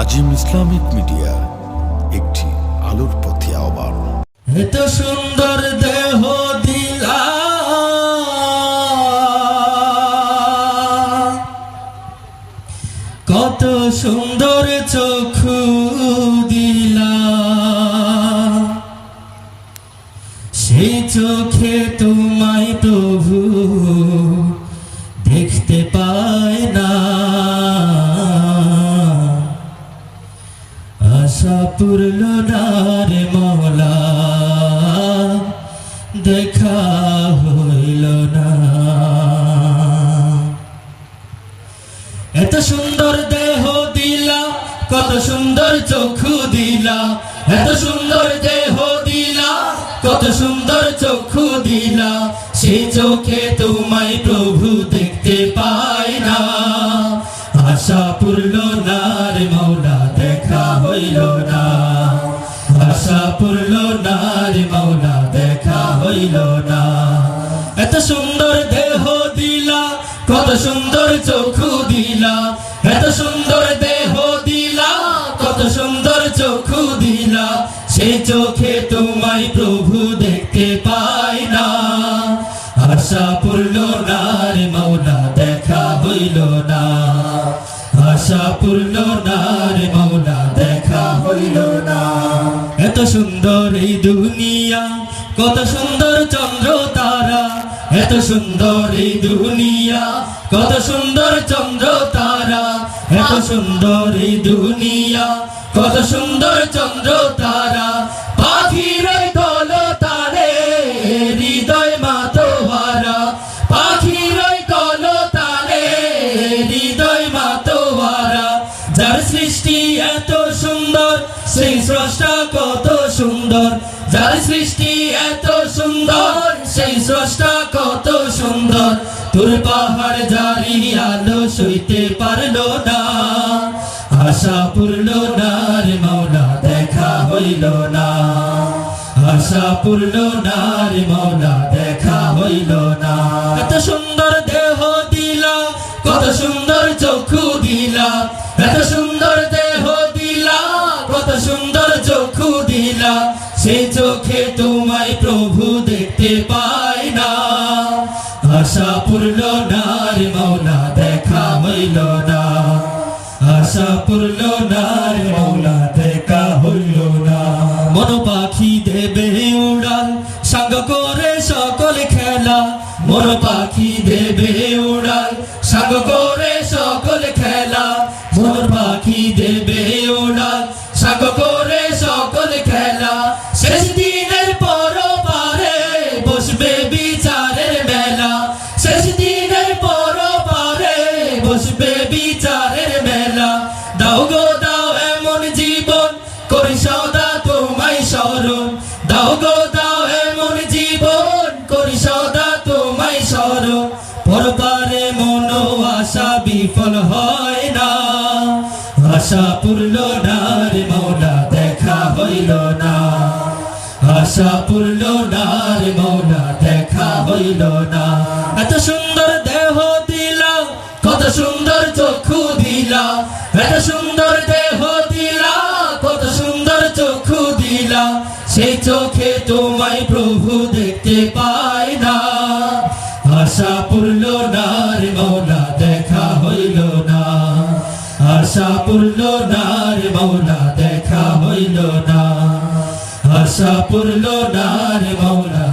আজিম Islamic media, একটি আলোর পথে আহ্বান। এত সুন্দর দেহ দিলা কত সুন্দর চক্ষু দিলা সেই চোখে তোমায় আশা পূর্ণ রে মৌলা। দেখা হইল না। এত সুন্দর দেহ দিলা, কত সুন্দর চক্ষু দিলা। এত সুন্দর দেহ দিলা, কত সুন্দর চক্ষু দিলা। সেই চোখে পূর্ণ না রে দেখা হইল না। এত সুন্দর দেহ দিলা, কত সুন্দর দিলা। এত সুন্দর দেহ দিলা, কত সুন্দর দিলা। চোখে তোমায় প্রভু দেখতে পায় না। আশা পূর্ণ না রে দেখা হইল না। আশা পূর্ণ না এত সুন্দর এই দুনিয়া, কত সুন্দর চন্দ্র তারা, এত সুন্দর এই দুনিয়া, কত সুন্দর চন্দ্র তারা, এত সুন্দর এই দুনিয়া, কত সুন্দর চন্দ্র তারা। পাখির কল তারে, হৃদয় মাতোহারা পাখির কল তারে, হৃদয় মাতোহারা সেই স্রষ্টা কত সুন্দর, যার সৃষ্টি এত সুন্দর সেই স্রষ্টা কত সুন্দর। তোর পাহাড় জারি আলো সইতে পারল না, আশা পূর্ণ না রে দেখা হইল না। আশা পূর্ণ না রে দেখা হইল না। এত সুন্দর দেহ দিলা, কত সুন্দর চক্ষু দিলা, এত সুন্দর দেখতে পায় না আশা পূর্ণ না রে মৌলা দেখা হইল না। আশা পূর্ণ না রে মৌলা দেখা হইল না। মন পাখি দেবে উড়াল, সাঙ্গ করে সকল খেলা। মন পাখি দেবে উড়াল, সাঙ্গ করে পরপারে মন আশা বিফল হয় না। আশা মৌলা দেখা হইল না। আশা মৌলা দেখা হইল না। এত সুন্দর দেহ দিলা কত সুন্দর চক্ষু দিলা এত সুন্দর দেহ দিলা কত সুন্দর চক্ষু দিলা সেই চোখে তোমায় প্রভু দেখতে পায় আশা পূর্ণ না রে মৌলা দেখা হইল না। আশা পূর্ণ না রে মৌলা